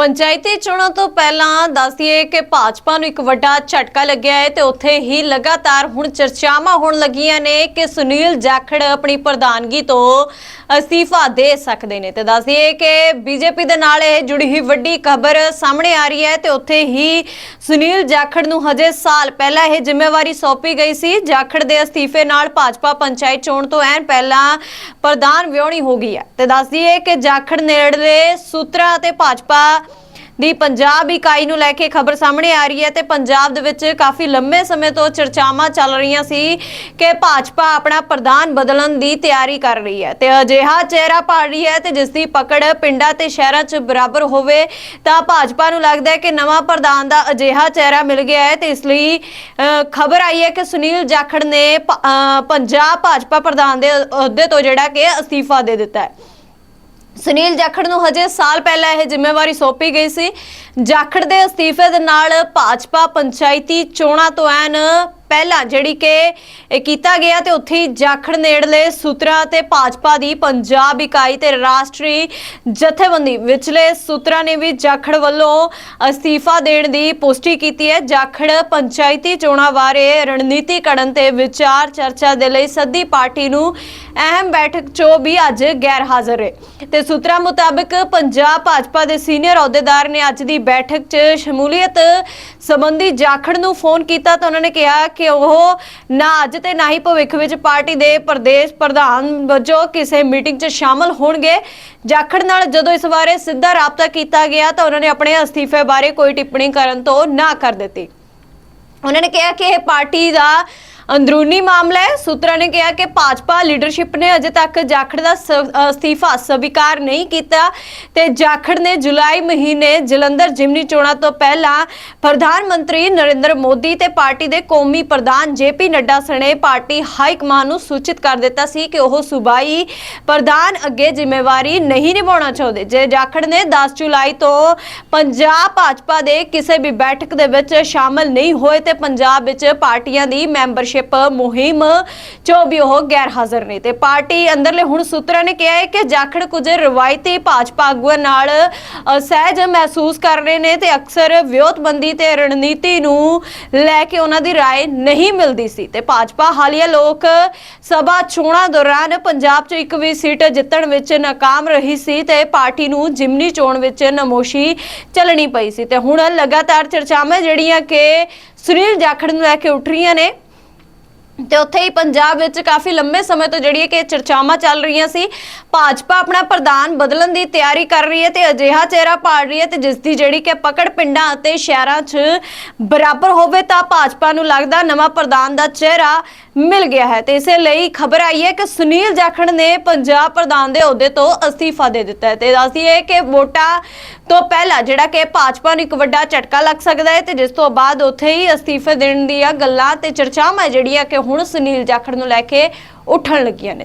ਪੰਚਾਇਤੀ ਚੋਣਾਂ ਤੋਂ ਪਹਿਲਾਂ ਦੱਸ ਦਈਏ ਕਿ ਭਾਜਪਾ ਨੂੰ ਇੱਕ ਵੱਡਾ ਝਟਕਾ ਲੱਗਿਆ ਹੈ ਤੇ ਉੱਥੇ ਹੀ ਲਗਾਤਾਰ ਹੁਣ ਚਰਚਾਵਾਂ ਹੋਣ ਲੱਗੀਆਂ ਨੇ ਕਿ ਸੁਨੀਲ ਜਾਖੜ ਆਪਣੀ ਪ੍ਰਧਾਨਗੀ ਤੋਂ ਅਸਤੀਫਾ ਦੇ ਸਕਦੇ ਨੇ। ਤੇ ਦੱਸ ਦਈਏ ਕਿ ਬੀਜੇਪੀ ਦੇ ਨਾਲ ਇਹ ਜੁੜੀ ਹੋਈ ਵੱਡੀ ਖਬਰ ਸਾਹਮਣੇ ਆ ਰਹੀ ਹੈ ਤੇ ਉੱਥੇ ਹੀ ਸੁਨੀਲ ਜਾਖੜ ਨੂੰ ਹਜੇ ਸਾਲ ਪਹਿਲਾਂ ਇਹ ਜ਼ਿੰਮੇਵਾਰੀ ਸੌਂਪੀ ਗਈ ਸੀ। ਜਾਖੜ ਦੇ ਅਸਤੀਫੇ ਨਾਲ ਭਾਜਪਾ ਪੰਚਾਇਤ ਚੋਣ ਤੋਂ ਐਨ ਪਹਿਲਾਂ ਪ੍ਰਧਾਨ ਵਿਉਣੀ ਹੋ ਗਈ ਹੈ। ਤੇ ਦੱਸ ਦਈਏ ਕਿ ਜਾਖੜ ਨੇੜਲੇ ਸੂਤਰਾ ਅਤੇ ਭਾਜਪਾ ਦੀ ਪੰਜਾਬ ਇਕਾਈ ਨੂੰ ਲੈ ਕੇ ਖਬਰ ਸਾਹਮਣੇ ਆ ਰਹੀ ਹੈ ਤੇ ਪੰਜਾਬ ਦੇ ਵਿੱਚ ਕਾਫੀ ਲੰਮੇ ਸਮੇਂ ਤੋਂ ਚਰਚਾਵਾਂ ਚੱਲ ਰਹੀਆਂ ਸੀ ਕਿ ਭਾਜਪਾ ਆਪਣਾ ਪ੍ਰਧਾਨ ਬਦਲਣ ਦੀ ਤਿਆਰੀ ਕਰ ਰਹੀ ਹੈ ਤੇ ਅਜਿਹਾ ਚਿਹਰਾ ਪਾੜ ਰਹੀ ਹੈ ਤੇ ਜਿਸ ਦੀ ਪਕੜ ਪਿੰਡਾਂ ਤੇ ਸ਼ਹਿਰਾਂ 'ਚ ਬਰਾਬਰ ਹੋਵੇ ਤਾਂ ਭਾਜਪਾ ਨੂੰ ਲੱਗਦਾ ਹੈ ਕਿ ਨਵਾਂ ਪ੍ਰਧਾਨ ਦਾ ਅਜਿਹਾ ਚਿਹਰਾ ਮਿਲ ਗਿਆ ਹੈ ਤੇ ਇਸ ਲਈ ਖਬਰ ਆਈ ਹੈ ਕਿ ਸੁਨੀਲ ਜਾਖੜ ਨੇ ਪੰਜਾਬ ਭਾਜਪਾ ਪ੍ਰਧਾਨ ਦੇ ਅਹੁਦੇ ਤੋਂ ਜਿਹੜਾ ਕਿ ਅਸਤੀਫਾ ਦੇ ਦਿੱਤਾ ਹੈ। ਸੁਨੀਲ ਜਾਖੜ ਨੂੰ ਹਜੇ ਸਾਲ ਪਹਿਲਾਂ ਇਹ ਜ਼ਿੰਮੇਵਾਰੀ ਸੌਂਪੀ ਗਈ ਸੀ। ਜਾਖੜ ਦੇ ਅਸਤੀਫੇ ਦੇ ਨਾਲ ਭਾਜਪਾ ਪੰਚਾਇਤੀ ਚੋਣਾਂ ਤੋਂ ਐਨ ਪਹਿਲਾਂ ਜਿਹੜੀ ਕਿ ਇਹ ਕੀਤਾ ਗਿਆ ਤੇ ਉੱਥੇ ਹੀ ਜਾਖੜ ਨੇੜਲੇ ਸੂਤਰਾਂ ਤੇ ਭਾਜਪਾ ਦੀ ਪੰਜਾਬ ਇਕਾਈ ਤੇ ਰਾਸ਼ਟਰੀ ਜਥੇਬੰਦੀ ਵਿਚਲੇ ਸੂਤਰਾਂ ਨੇ ਵੀ ਜਾਖੜ ਵੱਲੋਂ ਅਸਤੀਫਾ ਦੇਣ ਦੀ ਪੁਸ਼ਟੀ ਕੀਤੀ ਹੈ। ਜਾਖੜ ਪੰਚਾਇਤੀ ਚੋਣਾਂ ਬਾਰੇ ਰਣਨੀਤੀ ਘੜਨ ਤੇ ਵਿਚਾਰ ਚਰਚਾ ਦੇ ਲਈ ਸੱਦੀ ਪਾਰਟੀ ਨੂੰ ਅਹਿਮ ਬੈਠਕ 'ਚੋਂ ਵੀ ਅੱਜ ਗੈਰ ਹਾਜ਼ਰ ਹੈ। ਤੇ ਸੂਤਰਾਂ ਮੁਤਾਬਕ ਪੰਜਾਬ ਭਾਜਪਾ ਦੇ ਸੀਨੀਅਰ ਅਹੁਦੇਦਾਰ ਨੇ ਅੱਜ ਦੀ ਬੈਠਕ 'ਚ ਸ਼ਮੂਲੀਅਤ ਸੰਬੰਧੀ ਜਾਖੜ ਨੂੰ ਫੋਨ ਕੀਤਾ ਤਾਂ ਉਹਨਾਂ ਨੇ ਕਿਹਾ ਕਿ ਉਹ ਨਾ ਅੱਜ ਤੇ ਨਾ ਹੀ ਭਵਿੱਖ ਵਿੱਚ ਪਾਰਟੀ ਦੇ ਪ੍ਰਦੇਸ਼ ਪ੍ਰਧਾਨ ਵਜੋਂ ਕਿਸੇ ਮੀਟਿੰਗ 'ਚ ਸ਼ਾਮਲ ਹੋਣਗੇ। ਜਾਖੜ ਨਾਲ ਜਦੋਂ ਇਸ ਬਾਰੇ ਸਿੱਧਾ ਰਾਬਤਾ ਕੀਤਾ ਗਿਆ ਤਾਂ ਉਹਨਾਂ ਨੇ ਆਪਣੇ ਅਸਤੀਫੇ ਬਾਰੇ ਕੋਈ ਟਿੱਪਣੀ ਕਰਨ ਤੋਂ ਨਾ ਕਰ ਦਿੱਤੀ। ਉਹਨਾਂ ਨੇ ਕਿਹਾ ਕਿ ਇਹ ਪਾਰਟੀ ਦਾ ਅੰਦਰੂਨੀ ਮਾਮਲਾ ਹੈ। ਸੂਤਰਾਂ ਨੇ ਕਿਹਾ ਕਿ ਭਾਜਪਾ ਲੀਡਰਸ਼ਿਪ ਨੇ ਅਜੇ ਤੱਕ ਜਾਖੜ ਦਾ ਸ- ਅਸਤੀਫਾ ਸਵੀਕਾਰ ਨਹੀਂ ਕੀਤਾ ਤੇ ਜਾਖੜ ਨੇ ਜੁਲਾਈ ਮਹੀਨੇ ਜਲੰਧਰ ਜਿਮਨੀ ਚੋਣਾਂ ਤੋਂ ਪਹਿਲਾਂ ਪ੍ਰਧਾਨ ਮੰਤਰੀ ਨਰਿੰਦਰ ਮੋਦੀ ਤੇ ਪਾਰਟੀ ਦੇ ਕੌਮੀ ਪ੍ਰਧਾਨ ਜੇਪੀ ਨੱਡਾ ਸਣੇ ਪਾਰਟੀ ਹਾਈ ਕਮਾਨ ਨੂੰ ਸੂਚਿਤ ਕਰ ਦਿੱਤਾ ਸੀ ਕਿ ਉਹ ਸੂਬਾਈ ਪ੍ਰਧਾਨ ਅੱਗੇ ਜ਼ਿੰਮੇਵਾਰੀ ਨਹੀਂ ਨਿਭਾਉਣਾ ਚਾਹੁੰਦੇ। ਜੇ ਜਾਖੜ ਨੇ 10 ਜੁਲਾਈ ਤੋਂ ਪੰਜਾਬ ਭਾਜਪਾ ਦੇ ਕਿਸੇ ਵੀ ਬੈਠਕ ਦੇ ਵਿੱਚ ਸ਼ਾਮਲ ਨਹੀਂ ਹੋਏ ਤੇ ਪੰਜਾਬ ਵਿੱਚ ਪਾਰਟੀਆਂ ਦੀ ਮੈਂਬਰਸ਼ਿਪ ਮੁਹਿੰਮ ਚੋਂ ਵੀ ਉਹ ਗੈਰ ਹਾਜ਼ਰ ਨੇ ਤੇ ਪਾਰਟੀ ਅੰਦਰਲੇ ਹੁਣ ਸੂਤਰਾਂ ਨੇ ਕਿਹਾ ਹੈ ਕਿ ਜਾਖੜ ਕੁਝ ਰਵਾਇਤੀ ਭਾਜਪਾ ਆਗੂਆਂ ਨਾਲ ਅ, ਸਹਿਜ ਮਹਿਸੂਸ ਕਰ ਰਹੇ ਨੇ ਤੇ ਅਕਸਰ ਵਿਉਤਬੰਦੀ ਤੇ ਰਣਨੀਤੀ ਨੂੰ ਲੈ ਕੇ ਉਹਨਾਂ ਦੀ رائے ਨਹੀਂ ਮਿਲਦੀ ਸੀ ਤੇ ਭਾਜਪਾ ਹਾਲੀਆ ਲੋਕ ਸਭਾ ਚੋਣਾਂ ਦੌਰਾਨ ਪੰਜਾਬ 'ਚ ਇੱਕ ਵੀ ਸੀਟ ਜਿੱਤਣ ਵਿੱਚ ਨਾਕਾਮ ਰਹੀ ਸੀ ਤੇ ਪਾਰਟੀ ਨੂੰ ਜਿਮਨੀ ਚੋਣ ਵਿੱਚ ਨਮੋਸ਼ੀ ਚੱਲਣੀ ਪਈ ਸੀ ਤੇ ਹੁਣ ਲਗਾਤਾਰ ਚਰਚਾਵਾਂ ਜਿਹੜੀਆਂ ਕਿ ਸੁਨੀਲ ਜਾਖੜ ਨੂੰ ਲੈ ਕੇ ਉੱਠ ਰਹੀਆਂ ਨੇ ਤੇ ਉੱਥੇ ਹੀ ਪੰਜਾਬ ਵਿੱਚ ਕਾਫੀ ਲੰਬੇ ਸਮੇਂ ਤੋਂ ਜਿਹੜੀ ਹੈ ਕਿ ਚਰਚਾਵਾਂ ਚੱਲ ਰਹੀਆਂ ਸੀ। ਭਾਜਪਾ ਆਪਣਾ ਪ੍ਰਧਾਨ ਬਦਲਣ ਦੀ ਤਿਆਰੀ ਕਰ ਰਹੀ ਹੈ ਤੇ ਅਜਿਹਾ ਚਿਹਰਾ ਪਾੜ ਰਹੀ ਹੈ ਤੇ ਜਿਸ ਦੀ ਜਿਹੜੀ ਕਿ ਪਕੜ ਪਿੰਡਾਂ ਅਤੇ ਸ਼ਹਿਰਾਂ 'ਚ ਬਰਾਬਰ ਹੋਵੇ ਤਾਂ ਭਾਜਪਾ ਨੂੰ ਲੱਗਦਾ ਨਵਾਂ ਪ੍ਰਧਾਨ ਦਾ ਚਿਹਰਾ ਮਿਲ ਗਿਆ ਹੈ। ਤੇ ਇਸੇ ਲਈ ਖਬਰ ਆਈ ਹੈ ਕਿ ਸੁਨੀਲ ਜਾਖੜ ਨੇ ਪੰਜਾਬ ਪ੍ਰਧਾਨ ਦੇ ਅਹੁਦੇ ਤੋਂ ਅਸਤੀਫਾ ਦੇ ਦਿੱਤਾ ਹੈ ਤੇ ਦੱਸਦੀ ਹੈ ਕਿ ਵੋਟਾਂ ਤੋਂ ਪਹਿਲਾਂ ਜਿਹੜਾ ਕਿ ਭਾਜਪਾ ਨੂੰ ਇੱਕ ਵੱਡਾ ਝਟਕਾ ਲੱਗ ਸਕਦਾ ਹੈ ਤੇ ਜਿਸ ਤੋਂ ਬਾਅਦ ਉੱਥੇ ਹੀ ਅਸਤੀਫੇ ਦੇਣ ਦੀਆਂ ਗੱਲਾਂ ਤੇ ਚਰਚਾਵਾਂ ਜਿਹੜੀਆਂ ਕਿ ਹੁਣ ਸੁਨੀਲ ਜਾਖੜ ਨੂੰ ਲੈ ਕੇ ਉੱਠਣ ਲੱਗੀਆਂ ਨੇ।